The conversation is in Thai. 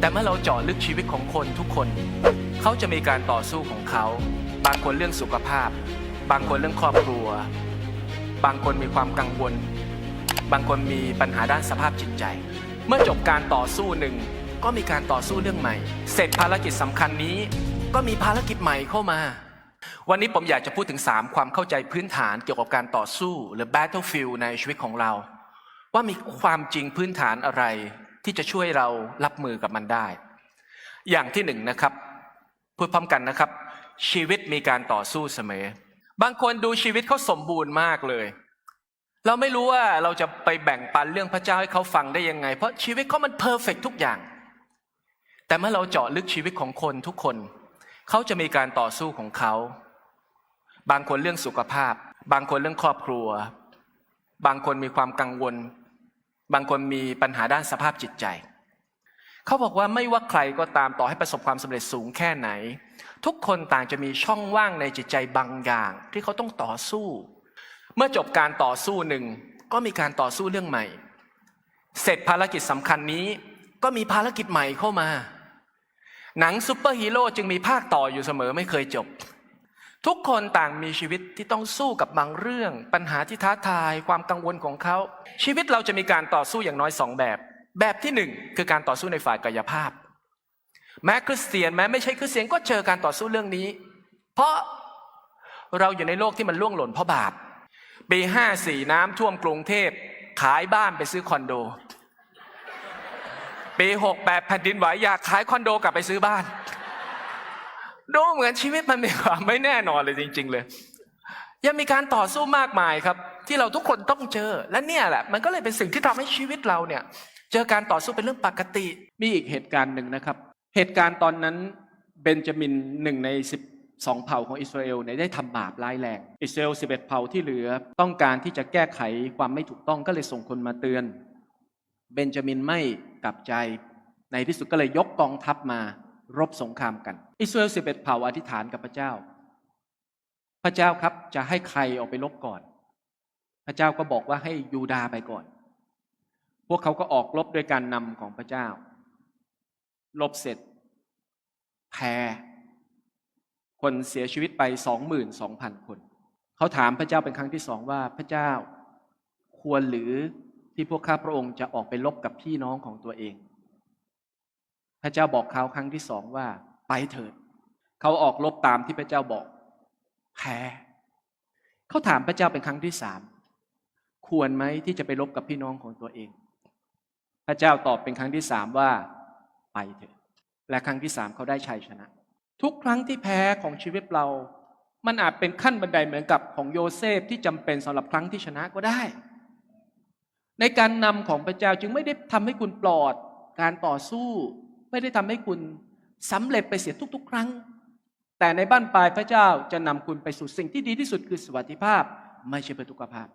แต่เมื่อเราเจาะลึกชีวิตของคนทุกคน เขาจะมีการต่อสู้ของเขา บางคนเรื่องสุขภาพ บางคนเรื่องครอบครัว บางคนมีความกังวล บางคนมีปัญหาด้านสภาพจิตใจ เมื่อจบการต่อสู้หนึ่งก็มีการต่อสู้เรื่องใหม่ เสร็จภารกิจสำคัญนี้ ก็มีภารกิจใหม่เข้ามา วันนี้ผมอยากจะพูดถึง 3 ความเข้าใจพื้นฐานเกี่ยวกับการต่อสู้หรือ battlefield ในชีวิตของเรา ว่ามีความจริงพื้นฐานอะไร ที่จะช่วยเรารับมือกับมันได้ อย่างที่หนึ่งนะครับพูดพร้อมกันนะครับ ชีวิตมีการต่อสู้เสมอ บางคนดูชีวิตเขาสมบูรณ์มากเลย เราไม่รู้ว่าเราจะไปแบ่งปันเรื่องพระเจ้าให้เขาฟังได้ยังไง เพราะชีวิตเขามันเพอร์เฟกทุกอย่าง แต่เมื่อเราเจาะลึกชีวิตของคนทุกคน เขาจะมีการต่อสู้ของเขา บางคนเรื่องสุขภาพ บางคนเรื่องครอบครัว บางคนมีความกังวล บางคนมีปัญหาด้านสภาพจิตใจ เขาบอกว่าไม่ว่าใครก็ตามต่อให้ประสบความสำเร็จสูงแค่ไหน ทุกคนต่างจะมีช่องว่างในจิตใจบางอย่าง ที่เขาต้องต่อสู้ เมื่อจบการต่อสู้หนึ่งก็มีการต่อสู้เรื่องใหม่ เสร็จภารกิจสำคัญนี้ ก็มีภารกิจใหม่เข้ามา หนังซูเปอร์ฮีโร่จึงมีภาคต่ออยู่เสมอไม่เคยจบ ทุกคนต่างมีชีวิตที่ต้องสู้กับบางเรื่อง ปัญหาที่ท้าทายความกังวลของเขา ชีวิตเราจะมีการต่อสู้อย่างน้อยสองแบบ แบบที่หนึ่งคือการต่อสู้ในฝ่ายกายภาพ แม้คริสเตียนแม้ไม่ใช่คริสเตียนก็เจอการต่อสู้เรื่องนี้ เพราะเราอยู่ในโลกที่มันล่วงหล่นเพราะบาปปีห้าสี่น้ำท่วมกรุงเทพขายบ้านไปซื้อคอนโดปีหกแปดแผ่นดินไหวอยากขายคอนโดกลับไปซื้อบ้าน ดูเหมือนชีวิตมันมีความไม่แน่นอนเลยจริง ๆ เลย ยังมีการต่อสู้มากมายครับ ที่เราทุกคนต้องเจอ และเนี่ยแหละ มันก็เลยเป็นสิ่งที่ทำให้ชีวิตเราเนี่ย เจอการต่อสู้เป็นเรื่องปกติ มีอีกเหตุการณ์หนึ่งนะครับ เหตุการณ์ตอนนั้นเบนจามินหนึ่งในสิบสองเผ่าของอิสราเอลเนี่ยได้ทำบาปร้ายแรงอิสราเอลสิบเอ็ดเผ่าที่เหลือ ต้องการที่จะแก้ไขความไม่ถูกต้องก็เลยส่งคนมาเตือน เบนจามินไม่กลับใจในที่สุดก็เลยยกกองทัพมา รบสงครามกัน อิสราเอลสิบเอ็ดเผ่าอธิษฐานกับพระเจ้า พระเจ้าครับจะให้ใครออกไปรบก่อน พระเจ้าก็บอกว่าให้ยูดาไปก่อน พวกเขาก็ออกรบด้วยการนำของพระเจ้าลบเสร็จ แพ้คนเสียชีวิตไปสองหมื่นสองพันคน เขาถามพระเจ้าเป็นครั้งที่สองว่าพระเจ้าควรหรือที่พวกข้าพระองค์จะออกไปลบกับพี่น้องของตัวเอง พระเจ้าบอกเขาครั้งที่สองว่า ไปเถิด เขาออกลบตามที่พระเจ้าบอก แพ้ เขาถามพระเจ้าเป็นครั้งที่สามควรไหมที่จะไปลบกับพี่น้องของตัวเอง พระเจ้าตอบเป็นครั้งที่สามว่าไปเถอะ และครั้งที่สามเขาได้ชัยชนะ ทุกครั้งที่แพ้ของชีวิตเรา มันอาจเป็นขั้นบันไดเหมือนกับของโยเซฟที่จำเป็นสำหรับครั้งที่ชนะก็ได้ ในการนำของพระเจ้าจึงไม่ได้ทำให้คุณปลอดการต่อสู้ ไม่ได้ทำให้คุณสำเร็จไปเสียทุก ๆ ครั้ง แต่ในบ้านปลายพระเจ้าจะนำคุณไปสู่สิ่งที่ดีที่สุดคือสวัสดิภาพ ไม่ใช่เพื่อทุกภาพ